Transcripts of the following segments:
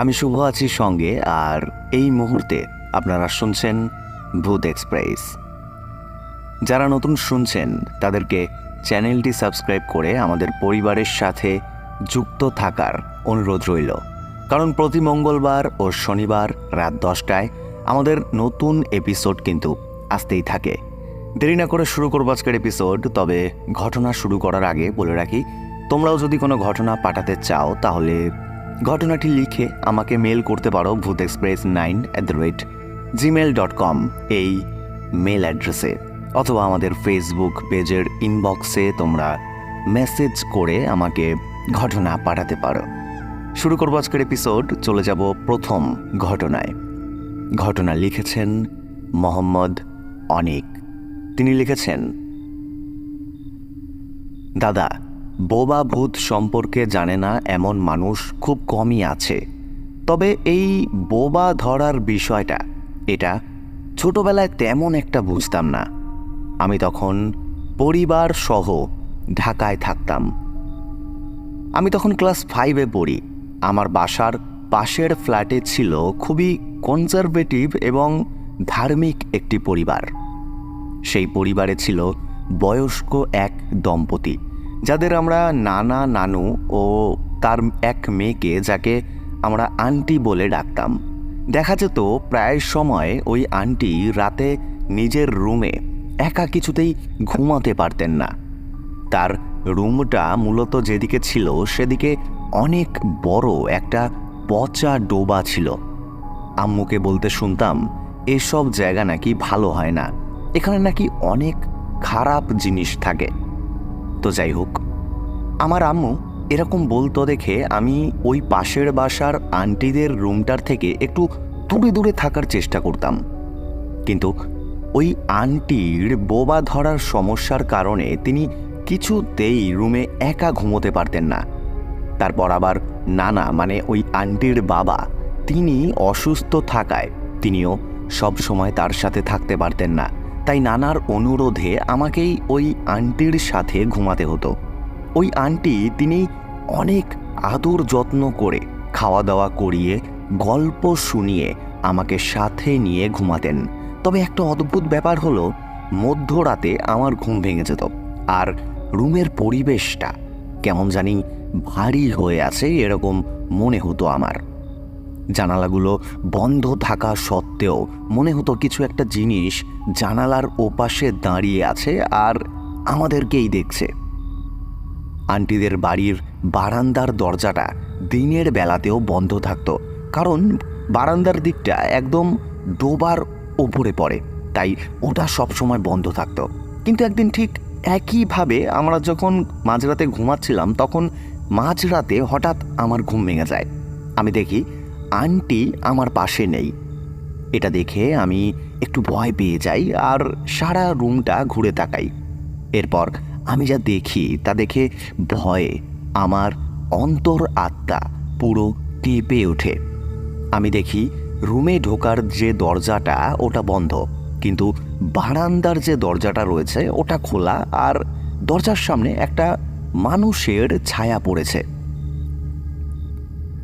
আমি শুভ আছি সঙ্গে, আর এই মুহূর্তে আপনারা শুনছেন ভূত এক্সপ্রেস। যারা নতুন শুনছেন, তাদেরকে চ্যানেলটি সাবস্ক্রাইব করে আমাদের পরিবারের সাথে যুক্ত থাকার অনুরোধ রইল। কারণ প্রতি মঙ্গলবার ও শনিবার রাত দশটায় আমাদের নতুন এপিসোড কিন্তু আসতেই থাকে। দেরি না করে শুরু করব আজকের এপিসোড, তবে ঘটনা শুরু করার আগে বলে রাখি, তোমরাও যদি কোনো ঘটনা পাঠাতে চাও, তাহলে ঘটনাটি লিখে আমাকে মেল করতে পারো Bhoot express nine at the rate Gmail dot com এই মেল অ্যাড্রেসে অথবা আমাদের ফেসবুক পেজের ইনবক্সে তোমরা মেসেজ করে আমাকে ঘটনা পাঠাতে পারো। শুরু করব আজকের এপিসোড চলে যাব প্রথম ঘটনায়। ঘটনা লিখেছেন মোহাম্মদ অনিক। তিনি লিখেছেন, দাদা বোবা ভূত সম্পর্কে জানে না এমন মানুষ খুব কমই আছে। তবে এই বোবা ধরার বিষয়টা, এটা ছোটবেলায় তেমন একটা বুঝতাম না। আমি তখন পরিবার সহ ঢাকায় থাকতাম। আমি তখন ক্লাস ফাইভে পড়ি। আমার বাসার পাশের ফ্ল্যাটে ছিল খুবই কনজারভেটিভ এবং ধার্মিক একটি পরিবার। সেই পরিবারে ছিল বয়স্ক এক দম্পতি। যাদের আমরা নানা নানু ও তার এক মেয়েকে যাকে আমরা আন্টি বলে ডাকতাম। দেখা যেত প্রায় সময় ওই আন্টি রাতে নিজের রুমে একা কিছুতেই ঘুমাতে পারতেন না। তার রুমটা মূলত যেদিকে ছিল সেদিকে অনেক বড় একটা পচা ডোবা ছিল। আম্মুকে বলতে শুনতাম, এসব জায়গা নাকি ভালো হয় না। এখানে নাকি অনেক খারাপ জিনিস থাকে। তো যাই হোক। আমার আম্মু এরকম বলতো দেখে আমি ওই পাশের বাসার আন্টিদের রুমটার থেকে একটু দূরে দূরে থাকার চেষ্টা করতাম। কিন্তু ওই আন্টির বোবা ধরার সমস্যার কারণে তিনি কিছুতেই রুমে একা ঘুমোতে পারতেন না। তারপর আবার নানা মানে ওই আন্টির বাবা, তিনি অসুস্থ থাকায় তিনিও সব সময় তার সাথে থাকতে পারতেন না। তাই নানার অনুরোধে আমাকেই ওই আন্টির সাথে ঘুমাতে হতো। ওই আন্টি তিনি অনেক আদর যত্ন করে খাওয়া দাওয়া করিয়ে, গল্প শুনিয়ে আমাকে সাথে নিয়ে ঘুমাতেন। তবে একটা অদ্ভুত ব্যাপার হলো, মধ্যরাতে আমার ঘুম ভেঙে যেত আর রুমের পরিবেশটা কেমন জানি ভারী হয়ে আছে এরকম মনে হতো আমার। জানালাগুলো বন্ধ থাকা সত্ত্বেও মনে হতো কিছু একটা জিনিস জানালার ওপাশে দাঁড়িয়ে আছে আর আমাদেরকেই দেখছে। আন্টিদের বাড়ির বারান্দার দরজাটা দিনের বেলাতেও বন্ধ থাকতো, কারণ বারান্দার দিকটা একদম ডোবার ওপরে পড়ে, তাই ওটা সবসময় বন্ধ থাকতো। কিন্তু একদিন ঠিক একইভাবে আমরা যখন মাঝরাতে ঘুমাচ্ছিলাম, তখন মাঝরাতে হঠাৎ আমার ঘুম ভেঙে যায়। আমি দেখি আন্টি আমার পাশে নেই। এটা দেখে আমি একটু ভয় পেয়ে যাই আর সারা রুমটা ঘুরে তাকাই। এরপর আমি যা দেখি তা দেখে ভয়ে আমার অন্তর আত্মা পুরো কেঁপে ওঠে। আমি দেখি রুমে ঢোকার যে দরজাটা, ওটা বন্ধ। কিন্তু বারান্দার যে দরজাটা রয়েছে, ওটা খোলা আর দরজার সামনে একটা মানুষের ছায়া পড়েছে।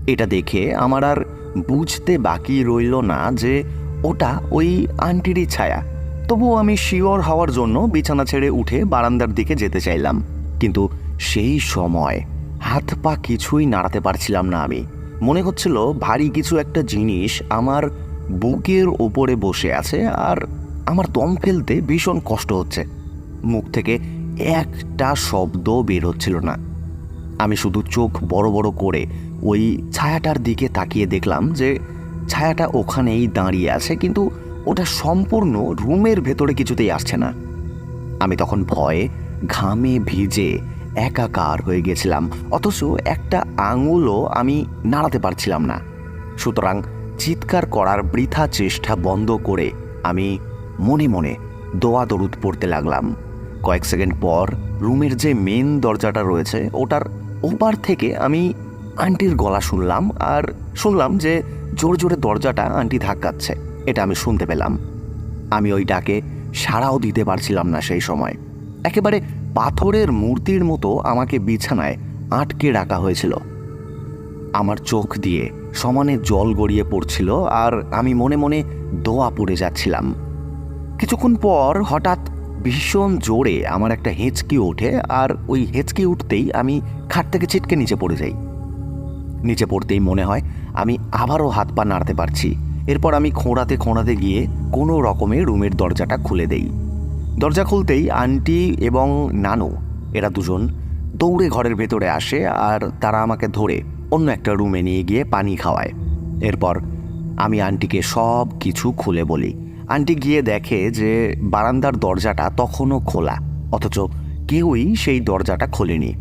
এটা দেখে আমার আর বুঝতে বাকি রইল না যে ওটা ওই আন্টিরই ছায়া। তবুও আমি শিওর হওয়ার জন্য বিছানা ছেড়ে উঠে বারান্দার দিকে যেতে চাইলাম। কিন্তু সেই সময় হাত পা কিছুই নাড়াতে পারছিলাম না আমি। মনে হচ্ছিল ভারী কিছু একটা জিনিস আমার বুকের ওপরে বসে আছে আর আমার দম ফেলতে ভীষণ কষ্ট হচ্ছে। মুখ থেকে একটা শব্দ বের হচ্ছিল না। আমি শুধু চোখ বড় বড় করে ওই ছায়াটার দিকে তাকিয়ে দেখলাম যে ছায়াটা ওখানেই দাঁড়িয়ে আছে, কিন্তু ওটা সম্পূর্ণ রুমের ভেতরে কিছুতেই আসছে না। আমি তখন ভয়ে ঘামে ভিজে একাকার হয়ে গেছিলাম, অথচ একটা আঙুলও আমি নাড়াতে পারছিলাম না। সুতরাং চিৎকার করার বৃথা চেষ্টা বন্ধ করে আমি মনে মনে দোয়া দরুদ পড়তে লাগলাম। কয়েক সেকেন্ড পর রুমের যে মেন দরজাটা রয়েছে, ওটার ওপার থেকে আমি আন্টির গলা শুনলাম আর শুনলাম যে জোর জোরে দরজাটা আন্টি ধাক্কাচ্ছে। এটা আমি শুনতে পেলাম। আমি ওই ডাকে সাড়াও দিতে পারছিলাম না সেই সময়। একেবারে পাথরের মূর্তির মতো আমাকে বিছানায় আটকে রাখা হয়েছিল। আমার চোখ দিয়ে সমানে জল গড়িয়ে পড়ছিল আর আমি মনে মনে দোয়া পড়ে যাচ্ছিলাম। কিছুক্ষণ পর হঠাৎ ভীষণ জোরে আমার একটা হেঁচকি ওঠে আর ওই হেঁচকি উঠতেই আমি খাট থেকে ছিটকে নিচে পড়ে যাই। নিচে পড়তেই মনে হয় আমি আবারও হাত পা নাড়তে পারছি। এরপর আমি খোঁড়াতে খোঁড়াতে গিয়ে কোনো রকমে রুমের দরজাটা খুলে দেই। দরজা খুলতেই আন্টি এবং নানু, এরা দুজন, দৌড়ে ঘরের ভেতরে আসে আর তারা আমাকে ধরে অন্য একটা রুমে নিয়ে গিয়ে পানি খাওয়ায়। এরপর আমি আন্টিকে সব কিছু খুলে বলি। আন্টি গিয়ে দেখে যে বারান্দার দরজাটা তখনও খোলা, অথচ কেউই সেই দরজাটা খোলেনি।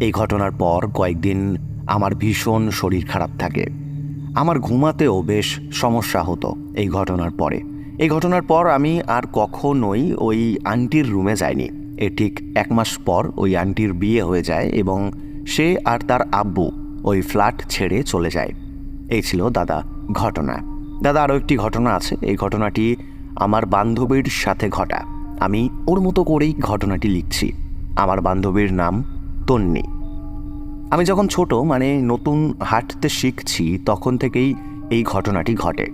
এই ঘটনার পর কয়েকদিন আমার ভীষণ শরীর খারাপ থাকে। আমার ঘুমাতেও বেশ সমস্যা হতো এই ঘটনার পরে। এই ঘটনার পর আমি আর কখনোই ওই আন্টির রুমে যাইনি। এ ঠিক এক মাস পর ওই আন্টির বিয়ে হয়ে যায় এবং সে আর তার আব্বু ওই ফ্ল্যাট ছেড়ে চলে যায়। এই ছিল দাদা ঘটনা। দাদা, আরও একটি ঘটনা আছে। এই ঘটনাটি আমার বান্ধবীর সাথে ঘটা। আমি ওর মতো করেই ঘটনাটি লিখছি। আমার বান্ধবীর নাম তন্নি। আমি যখন ছোট মানে নতুন হাঁটতে শিখছি, তখন থেকেই এই ঘটনাটি ঘটে।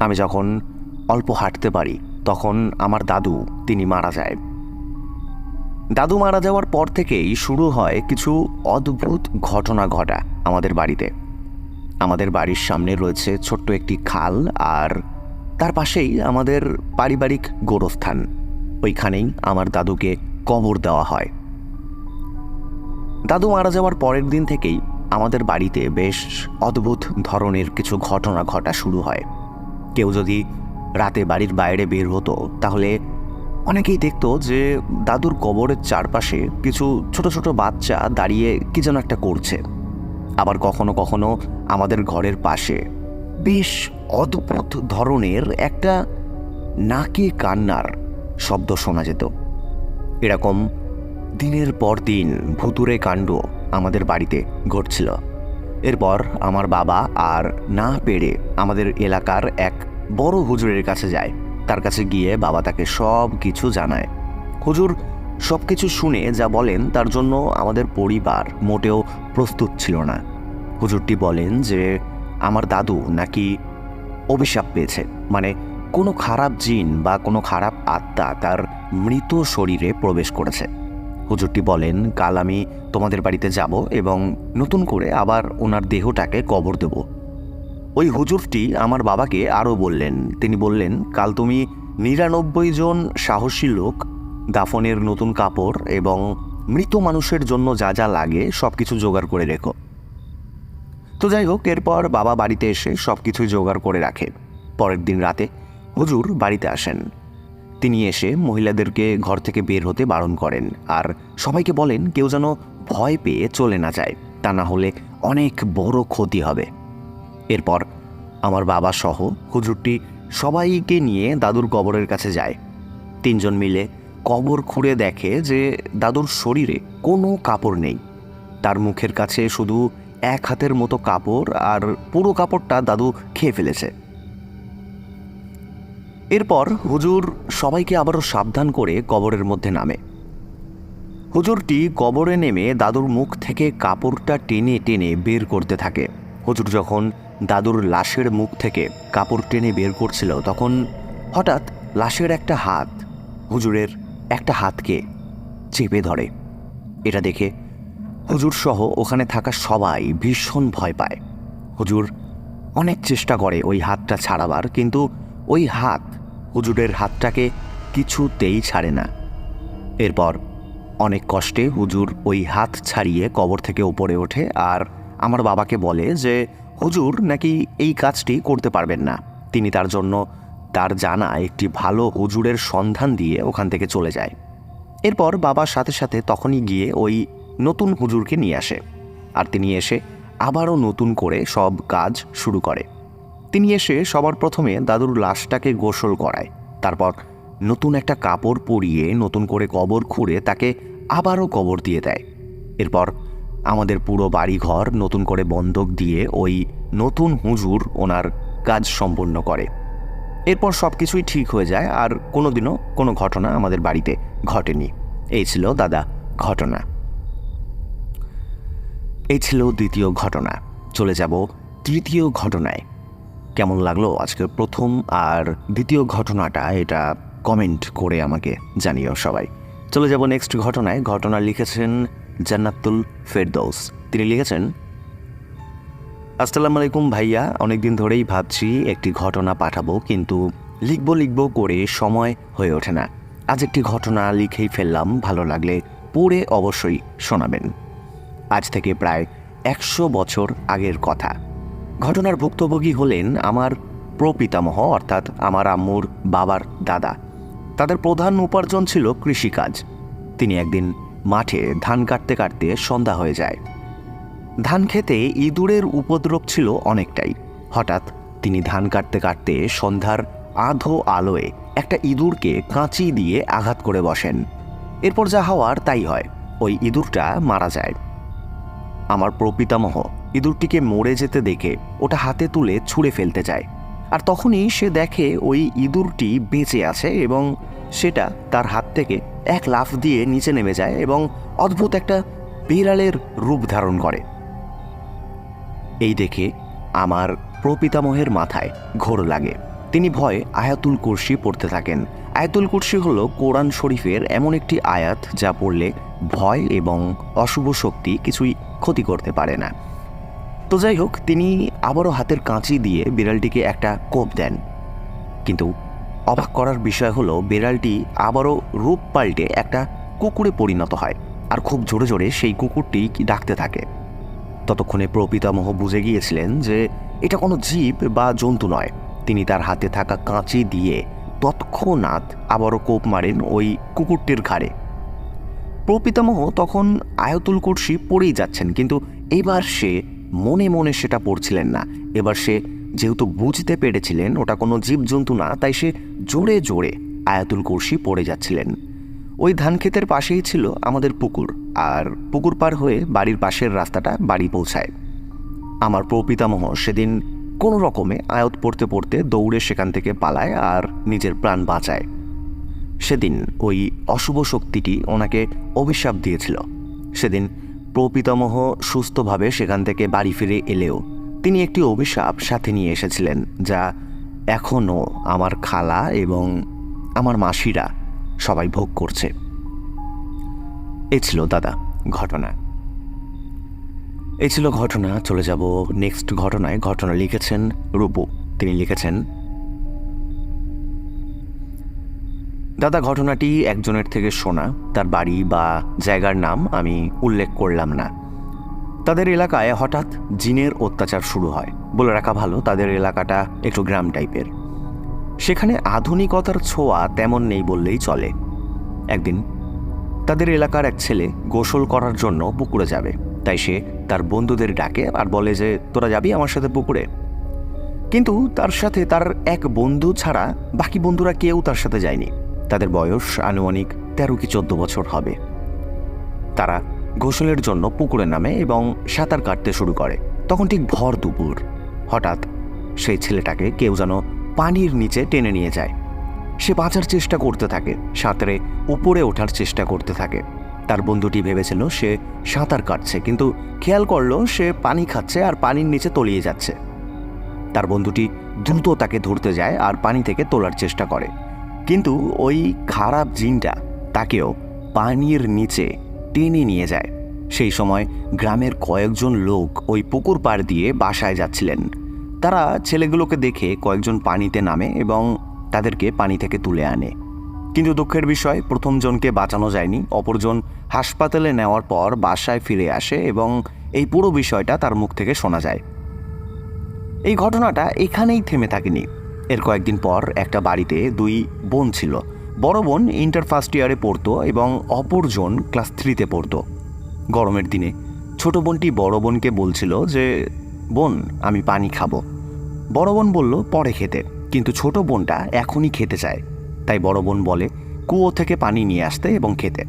আমি যখন অল্প হাঁটতে পারি, তখন আমার দাদু, তিনি মারা যায়। দাদু মারা যাওয়ার পর থেকেই শুরু হয় কিছু অদ্ভুত ঘটনা ঘটা আমাদের বাড়িতে। আমাদের বাড়ির সামনে রয়েছে ছোট্ট একটি খাল, আর তার পাশেই আমাদের পারিবারিক গোরস্থান। ওইখানেই আমার দাদুকে কবর দেওয়া হয়। দাদু মারা যাওয়ার পরের দিন থেকেই আমাদের বাড়িতে বেশ অদ্ভুত ধরনের কিছু ঘটনা ঘটা শুরু হয়। কেউ যদি রাতে বাড়ির বাইরে বের হতো, তাহলে অনেকেই দেখতো যে দাদুর কবরের চারপাশে কিছু ছোট ছোট বাচ্চা দাঁড়িয়ে কী যেন একটা করছে। আবার কখনো কখনো আমাদের ঘরের পাশে বেশ অদ্ভুত ধরনের একটা নাকে কান্নার শব্দ শোনা যেত। এরকম দিনের পর দিন ভুতুরে কাণ্ড আমাদের বাড়িতে ঘটছিল। এরপর আমার বাবা আর না পেরে আমাদের এলাকার এক বড় হুজুরের কাছে যায়। তার কাছে গিয়ে বাবা তাকে সব কিছু জানায়। হুজুর সব কিছু শুনে যা বলেন তার জন্য আমাদের পরিবার মোটেও প্রস্তুত ছিল না। হুজুরটি বলেন যে, আমার দাদু নাকি অভিশাপ পেয়েছে। মানে কোনো খারাপ জিন বা কোনো খারাপ আত্মা তার মৃত শরীরে প্রবেশ করেছে। হুজুরটি বলেন, কাল আমি তোমাদের বাড়িতে যাব এবং নতুন করে আবার ওনার দেহটাকে কবর দেব। ওই হুজুরটি আমার বাবাকে আরও বললেন, তিনি বললেন, কাল তুমি নিরানব্বই জন সাহসী লোক, দাফনের নতুন কাপড় এবং মৃত মানুষের জন্য যা যা লাগে সব কিছু জোগাড় করে রেখো। তো যাই হোক, এরপর বাবা বাড়িতে এসে সব কিছুই জোগাড় করে রাখে। পরের দিন রাতে হুজুর বাড়িতে আসেন। তিনি এসে মহিলাদেরকে ঘর থেকে বের হতে বারণ করেন। আর সবাইকে বলেন, কেউ যেন ভয় পেয়ে চলে না যায়, তা না হলে অনেক বড় ক্ষতি হবে। এরপর আমার বাবা সহ হুজুরটি সবাইকে নিয়ে দাদুর কবরের কাছে যায়। তিনজন মিলে কবর খুঁড়ে দেখে যে দাদুর শরীরে কোনো কাপড় নেই। তার মুখের কাছে শুধু এক হাতের মতো কাপড় আর পুরো কাপড়টা দাদু খেয়ে ফেলেছে। এরপর হুজুর সবাইকে আবারও সাবধান করে কবরের মধ্যে নামে। হুজুরটি কবরে নেমে দাদুর মুখ থেকে কাপড়টা টেনে টেনে বের করতে থাকে। হুজুর যখন দাদুর লাশের মুখ থেকে কাপড় টেনে বের করছিল, তখন হঠাৎ লাশের একটা হাত, হুজুরের একটা হাতকে চেপে ধরে। এটা দেখে হুজুর সহ ওখানে থাকা সবাই ভীষণ ভয় পায়। হুজুর অনেক চেষ্টা করে ওই হাতটা ছাড়াবার, কিন্তু ওই হাত হুজুরের হাতটাকে কিছুতেই ছাড়ে না। এরপর অনেক কষ্টে হুজুর ওই হাত ছাড়িয়ে কবর থেকে উপরে ওঠে আর আমার বাবাকে বলে যে, হুজুর, নাকি এই কাজটি করতে পারবেন না। তিনি তার জন্য তার জানা একটি ভালো হুজুরের সন্ধান দিয়ে ওখান থেকে চলে যায়। এরপর বাবার সাথে সাথে তখনই গিয়ে ওই নতুন হুজুরকে নিয়ে আসে। আর তিনি এসে আবারও নতুন করে সব কাজ শুরু করে। তিনি এসে সবার প্রথমে দাদুর লাশটাকে গোসল করায়। তারপর নতুন একটা কাপড় পরিয়ে নতুন করে কবর খুঁড়ে তাকে আবারও কবর দিয়ে দেয়। এরপর আমাদের পুরো বাড়িঘর নতুন করে বন্ধক দিয়ে ওই নতুন হুজুর ওনার কাজ সম্পূর্ণ করে। এরপর সব কিছুই ঠিক হয়ে যায় আর কোনোদিনও কোনো ঘটনা আমাদের বাড়িতে ঘটেনি। এই ছিল দাদা ঘটনা। এই ছিল দ্বিতীয় ঘটনা। চলে যাব তৃতীয় ঘটনায়। কেমন লাগল আজকের প্রথম আর দ্বিতীয় ঘটনাটা, এটা কমেন্ট করে আমাকে জানিও সবাই। চলে যাব নেক্সট ঘটনায়। ঘটনা লিখেছেন জান্নাতুল ফেরদৌস। তিনি লিখেছেন, আসসালামু আলাইকুম ভাইয়া, অনেকদিন ধরেই ভাবছি একটি ঘটনা পাঠাবো, কিন্তু লিখব লিখব করে সময় হয়ে ওঠে না। আজ একটি ঘটনা লিখেই ফেললাম, ভালো লাগলে পড়ে অবশ্যই শোনাবেন। আজ থেকে প্রায় একশো বছর আগের কথা। ঘটনার ভুক্তভোগী হলেন আমার প্রপিতামহ, অর্থাৎ আমার আম্মুর বাবার দাদা। তাদের প্রধান উপার্জন ছিল কৃষিকাজ। তিনি একদিন মাঠে ধান কাটতে কাটতে সন্ধ্যা হয়ে যায়। ধান খেতে ইঁদুরের উপদ্রব ছিল অনেকটাই। হঠাৎ তিনি ধান কাটতে কাটতে সন্ধ্যার আধো আলোয় একটা ইঁদুরকে কাঁচি দিয়ে আঘাত করে বসেন। এরপর যা হওয়ার তাই হয়। ওই ইঁদুরটা মারা যায়। আমার প্রপিতামহ ইঁদুরটিকে মরে যেতে দেখে ওটা হাতে তুলে ছুঁড়ে ফেলতে যায়। আর তখনই সে দেখে ওই ইঁদুরটি বেঁচে আছে এবং সেটা তার হাত থেকে এক লাফ দিয়ে নিচে নেমে যায় এবং অদ্ভুত একটা বিড়ালের রূপ ধারণ করে। এই দেখে আমার প্রপিতামহের মাথায় ঘোর লাগে। তিনি ভয়ে আয়াতুল কুরসি পড়তে থাকেন। আয়াতুল কুরসি হলো কোরআন শরীফের এমন একটি আয়াত যা পড়লে ভয় এবং অশুভ শক্তি কিছুই ক্ষতি করতে পারে না। তো যাই হোক, তিনি আবারও হাতের কাঁচি দিয়ে বিড়ালটিকে একটা কোপ দেন। কিন্তু অবাক করার বিষয় হলো, বিড়ালটি আবারও রূপ পাল্টে একটা কুকুরে পরিণত হয় আর খুব জোরে জোরে সেই কুকুরটি ডাকতে থাকে। ততক্ষণে প্রপিতামহ বুঝে গিয়েছিলেন যে এটা কোনো জীব বা জন্তু নয়। তিনি তার হাতে থাকা কাঁচি দিয়ে তৎক্ষণাৎ আবারও কোপ মারেন ওই কুকুরটির ঘাড়ে। প্রপিতামহ তখন আয়তুল কুর্সি পড়েই যাচ্ছেন, কিন্তু এবার সে মনে মনে সেটা পড়ছিলেন না। এবার সে যেহেতু বুঝতে পেরেছিলেন ওটা কোনো জীবজন্তু না, তাই সে জোরে জোরে আয়াতুল কুর্সি পড়ে যাচ্ছিলেন। ওই ধান ক্ষেতের পাশেই ছিল আমাদের পুকুর, আর পুকুর পার হয়ে বাড়ির পাশের রাস্তাটা বাড়ি পৌঁছায়। আমার প্রপিতামহ সেদিন কোনো রকমে আয়ত পড়তে পড়তে দৌড়ে সেখান থেকে পালায় আর নিজের প্রাণ বাঁচায়। সেদিন ওই অশুভ শক্তিটি ওনাকে অভিশাপ দিয়েছিল। সেদিন প্রপিতামহ সুস্থভাবে সেখান থেকে বাড়ি ফিরে এলেও তিনি একটি অভিশাপ সাথে নিয়ে এসেছিলেন, যা এখনও আমার খালা এবং আমার মাসিরা সবাই ভোগ করছে। এ ছিল দাদা, ঘটনা। এ ছিল ঘটনা, চলে যাব নেক্সট ঘটনায়। ঘটনা লিখেছেন রূপু। তিনি লিখেছেন দাদা, ঘটনাটি একজনের থেকে শোনা। তার বাড়ি বা জায়গার নাম আমি উল্লেখ করলাম না। তাদের এলাকায় হঠাৎ জিনের অত্যাচার শুরু হয়। বলে রাখা ভালো, তাদের এলাকাটা একটু গ্রাম টাইপের। সেখানে আধুনিকতার ছোঁয়া তেমন নেই বললেই চলে। একদিন তাদের এলাকার এক ছেলে গোসল করার জন্য পুকুরে যাবে। তাই সে তার বন্ধুদের ডাকে আর বলে যে, তোরা যাবি আমার সাথে পুকুরে? কিন্তু তার সাথে তার এক বন্ধু ছাড়া বাকি বন্ধুরা কেউ তার সাথে যায়নি। তাদের বয়স আনুমানিক তেরো কি চোদ্দ বছর হবে। তারা গোসলের জন্য পুকুরে নামে এবং সাঁতার কাটতে শুরু করে। তখন ঠিক ভর দুপুর। হঠাৎ সেই ছেলেটাকে কেউ যেন পানির নিচে টেনে নিয়ে যায়। সে বাঁচার চেষ্টা করতে থাকে, সাঁতারে উপরে ওঠার চেষ্টা করতে থাকে। তার বন্ধুটি ভেবেছিল সে সাঁতার কাটছে, কিন্তু খেয়াল করল সে পানি খাচ্ছে আর পানির নিচে তলিয়ে যাচ্ছে। তার বন্ধুটি দ্রুত তাকে ধরতে যায় আর পানি থেকে তোলার চেষ্টা করে। কিন্তু ওই খারাপ জিনটা তাকেও পানির নিচে টেনে নিয়ে যায়। সেই সময় গ্রামের কয়েকজন লোক ওই পুকুর পাড় দিয়ে বাসায় যাচ্ছিলেন। তারা ছেলেগুলোকে দেখে কয়েকজন পানিতে নামে এবং তাদেরকে পানি থেকে তুলে আনে। কিন্তু দুঃখের বিষয়, প্রথমজনকে বাঁচানো যায়নি। অপরজন হাসপাতালে নেওয়ার পর বাসায় ফিরে আসে এবং এই পুরো বিষয়টা তার মুখ থেকে শোনা যায়। এই ঘটনাটা এখানেই থেমে থাকেনি। এর কয়েকদিন পর একটা বাড়িতে দুই বোন ছিল। বড় বোন ইন্টার ফার্স্ট ইয়ারে পড়তো এবং অপরজন ক্লাস থ্রিতে পড়তো। গরমের দিনে ছোট বোনটি বড় বোনকে বলছিল যে, বোন, আমি পানি খাব। বড় বোন বলল, পরে খেতে। কিন্তু ছোট বোনটা এখনই খেতে চায়। তাই বড় বোন বলে, কুয়ো থেকে পানি নিয়ে আসতে এবং খেতে।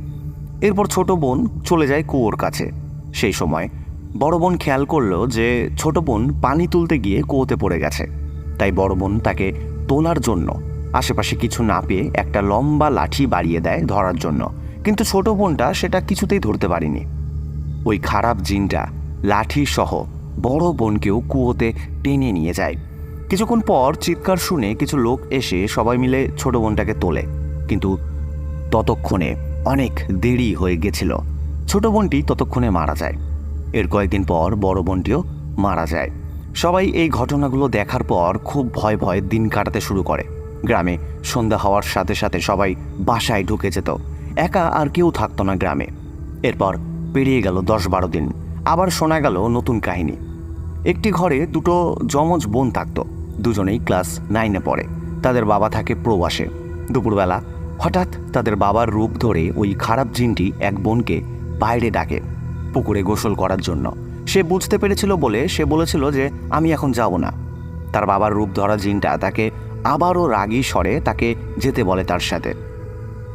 এরপর ছোট বোন চলে যায় কুয়োর কাছে। সেই সময় বড় বোন খেয়াল করল যে, ছোট বোন পানি তুলতে গিয়ে কুয়োতে পড়ে গেছে। তাই বড় বোন তাকে তোলার জন্য। আশেপাশে কিছু না পেয়ে একটা লম্বা লাঠি বাড়িয়ে দেয় ধরার জন্য। কিন্তু ছোট বোনটা সেটা কিছুতেই ধরতে পারেনি। ওই খারাপ জিনটা লাঠি সহ বড় বোনকেও কুয়োতে টেনে নিয়ে যায়। কিছুক্ষণ পর চিৎকার শুনে কিছু লোক এসে সবাই মিলে ছোট বোনটাকে তোলে। কিন্তু ততক্ষণে অনেক দেরি হয়ে গেছিল। ছোট বোনটি ততক্ষণে মারা যায়। এর কয়েকদিন পর বড় বোনটিও মারা যায়। সবাই এই ঘটনাগুলো দেখার পর খুব ভয় ভয় দিন কাটাতে শুরু করে। গ্রামে সন্ধ্যা হওয়ার সাথে সাথে সবাই বাসায় ঢুকে যেত। একা আর কেউ থাকতো না গ্রামে। এরপর পেরিয়ে গেল দশ বারো দিন। আবার শোনা গেল নতুন কাহিনী। একটি ঘরে দুটো যমজ বোন থাকতো। দুজনেই ক্লাস নাইনে পড়ে। তাদের বাবা থাকে প্রবাসে। দুপুরবেলা হঠাৎ তাদের বাবার রূপ ধরে ওই খারাপ জিনটি এক বোনকে বাইরে ডাকে পুকুরে গোসল করার জন্য। সে বুঝতে পেরেছিল বলে সে বলেছিল যে আমি এখন যাব না। তার বাবার রূপ ধরা জিনটা তাকে আবারও রাগী স্বরে তাকে যেতে বলে তার সাথে।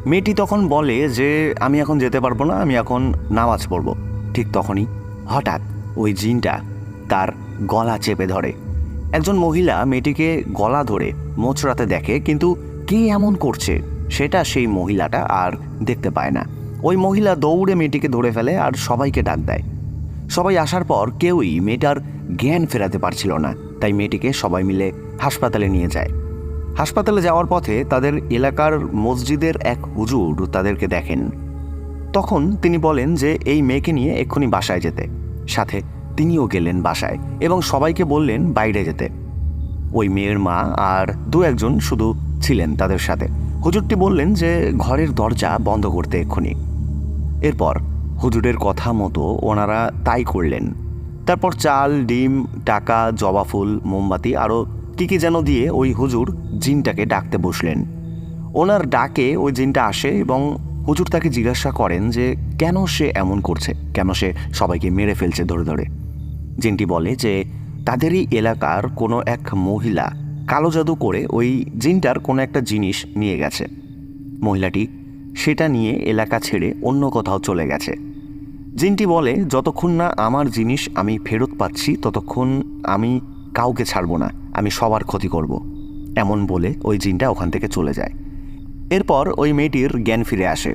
মেয়েটি তখন বলে যে, আমি এখন যেতে পারব না, আমি এখন নামাজ পড়ব। ঠিক তখনই হঠাৎ ওই জিনটা তার গলা চেপে ধরে। একজন মহিলা মেয়েটিকে গলা ধরে মোচড়াতে দেখে, কিন্তু কে এমন করছে সেটা সেই মহিলাটা আর দেখতে পায় না। ওই মহিলা দৌড়ে মেয়েটিকে ধরে ফেলে আর সবাইকে ডাক দেয়। সবাই আসার পর কেউই মেয়েটার জ্ঞান ফেরাতে পারছিল না, তাই মেয়েটিকে সবাই মিলে হাসপাতালে নিয়ে যায়। হাসপাতালে যাওয়ার পথে তাদের এলাকার মসজিদের এক হুজুর তাদেরকে দেখেন। তখন তিনি বলেন যে, এই মেয়েকে নিয়ে এক্ষুনি বাসায় যেতে। সাথে তিনিও গেলেন বাসায় এবং সবাইকে বললেন, বাইরে যেতে। ওই মেয়ের মা আর দু একজন শুধু ছিলেন তাদের সাথে। হুজুরটি বললেন যে, ঘরের দরজা বন্ধ করতে এক্ষুনি। এরপর হুজুরের কথা মতো ওনারা তাই করলেন। তারপর চাল, ডিম, টাকা, জবা ফুল, মোমবাতি আরও কী কী যেন দিয়ে ওই হুজুর জিনটাকে ডাকতে বসলেন। ওনার ডাকে ওই জিনটা আসে এবং হুজুর তাকে জিজ্ঞাসা করেন যে কেন সে এমন করছে? কেন সে সবাইকে মেরে ফেলছে ধরে ধরে? জিনটি বলে যে তাদেরই এলাকার কোনো এক মহিলা কালো জাদু করে ওই জিনটার কোনো একটা জিনিস নিয়ে গেছে। মহিলাটি সেটা নিয়ে এলাকা ছেড়ে অন্য কোথাও চলে গেছে। জিনটি বলে, যতক্ষণ না আমার জিনিস আমি ফেরত পাচ্ছি, ততক্ষণ আমি কাউকে ছাড়বো না, আমি সবার ক্ষতি করব। এমন বলে ওই জিনটা ওখান থেকে চলে যায়। এরপর ওই মেয়েটির জ্ঞান ফিরে আসে।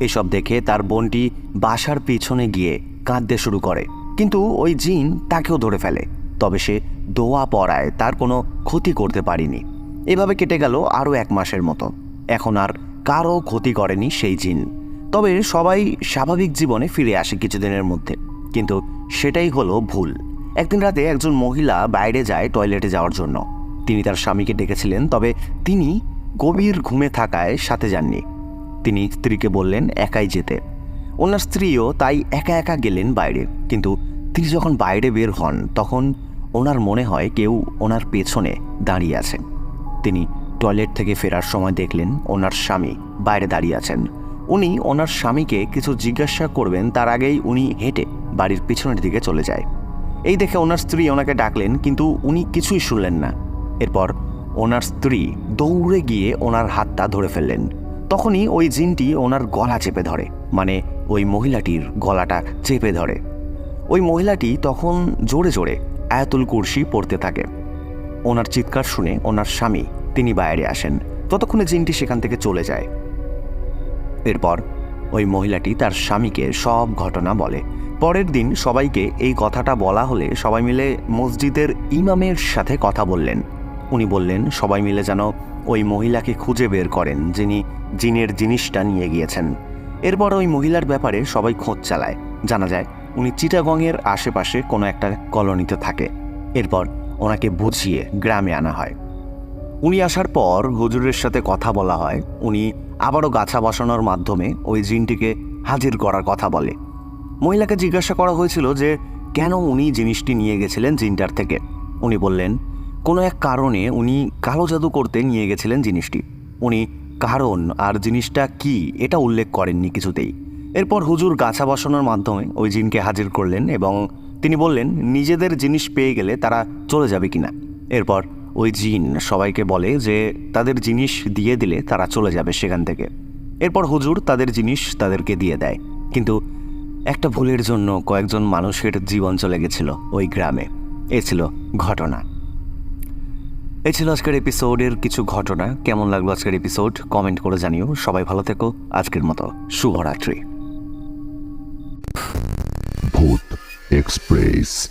এসব দেখে তার বোনটি বাসার পিছনে গিয়ে কাঁদতে শুরু করে। কিন্তু ওই জিন তাকেও ধরে ফেলে, তবে সে দোয়া পড়ায় তার কোনো ক্ষতি করতে পারিনি। এভাবে কেটে গেল আরও এক মাসের মতো। এখন আর কারও ক্ষতি করেনি সেই জিন। তবে সবাই স্বাভাবিক জীবনে ফিরে আসে কিছুদিনের মধ্যে। কিন্তু সেটাই হলো ভুল। একদিন রাতে একজন মহিলা বাইরে যায় টয়লেটে যাওয়ার জন্য। তিনি তার স্বামীকে ডেকেছিলেন, তবে তিনি গভীর ঘুমে থাকায় সাথে যাননি। তিনি স্ত্রীকে বললেন, একাই যেতে। ওনার স্ত্রীও তাই একা একা গেলেন বাইরে। কিন্তু তিনি যখন বাইরে বের হন, তখন ওনার মনে হয় কেউ ওনার পেছনে দাঁড়িয়ে আছে। তিনি টয়লেট থেকে ফেরার সময় দেখলেন ওনার স্বামী বাইরে দাঁড়িয়ে আছেন। উনি ওনার স্বামীকে কিছু জিজ্ঞাসা করবেন, তার আগেই উনি হেঁটে বাড়ির পিছনের দিকে চলে যায়। এই দেখে ওনার স্ত্রী ওনাকে ডাকলেন, কিন্তু উনি কিছুই শুনলেন না। এরপর ওনার স্ত্রী দৌড়ে গিয়ে ওনার হাতটা ধরে ফেললেন। তখনই ওই জিনটি ওনার গলা চেপে ধরে মানে ওই মহিলাটির গলাটা চেপে ধরে। ওই মহিলাটি তখন জোরে জোরে আয়াতুল কুরসি পড়তে থাকে। ওনার চিৎকার শুনে ওনার স্বামী তিনি বাইরে আসেন। ততক্ষণে জিনটি সেখান থেকে চলে যায়। এরপর ওই মহিলাটি তার স্বামীকে সব ঘটনা বলে। পরের দিন সবাইকে এই কথাটা বলা হলে সবাই মিলে মসজিদের ইমামের সাথে কথা বললেন। উনি বললেন, সবাই মিলে যেন ওই মহিলাকে খুঁজে বের করেন, যিনি জিনের জিনিসটা নিয়ে গিয়েছেন। এরপর ওই মহিলার ব্যাপারে সবাই খোঁজ চালায়। জানা যায়, উনি চিটাগংয়ের আশেপাশে কোনো একটা কলোনিতে থাকে। এরপর ওনাকে বুঝিয়ে গ্রামে আনা হয়। উনি আসার পর হুজুরের সাথে কথা বলা হয়। উনি আবারও গাছা বসানোর মাধ্যমে ওই জিনটিকে হাজির করার কথা বলে। মহিলাকে জিজ্ঞাসা করা হয়েছিল যে, কেন উনি জিনিসটি নিয়ে গেছিলেন জিনটার থেকে? উনি বললেন, কোনো এক কারণে উনি কালো জাদু করতে নিয়ে গেছিলেন জিনিসটি। উনি কারণ আর জিনিসটা কি এটা উল্লেখ করেননি কিছুতেই। এরপর হুজুর গাছা বসানোর মাধ্যমে ওই জিনকে হাজির করলেন এবং তিনি বললেন, নিজেদের জিনিস পেয়ে গেলে তারা চলে যাবে কিনা? এরপর ওই জিন সবাইকে বলে যে, তাদের জিনিস দিয়ে দিলে তারা চলে যাবে সেখান থেকে। এরপর হুজুর তাদের জিনিস তাদেরকে দিয়ে দেয়। কিন্তু একটা ভুলের জন্য কয়েকজন মানুষের জীবন চলে গেছিল ওই গ্রামে। এ ছিল ঘটনা। এই ছিল আজকের এপিসোডের কিছু ঘটনা। কেমন লাগল আজকের এপিসোড? কমেন্ট করে জানিও। সবাই ভালো থেকো। আজকের মতো শুভরাত্রি। ভূত এক্সপ্রেস।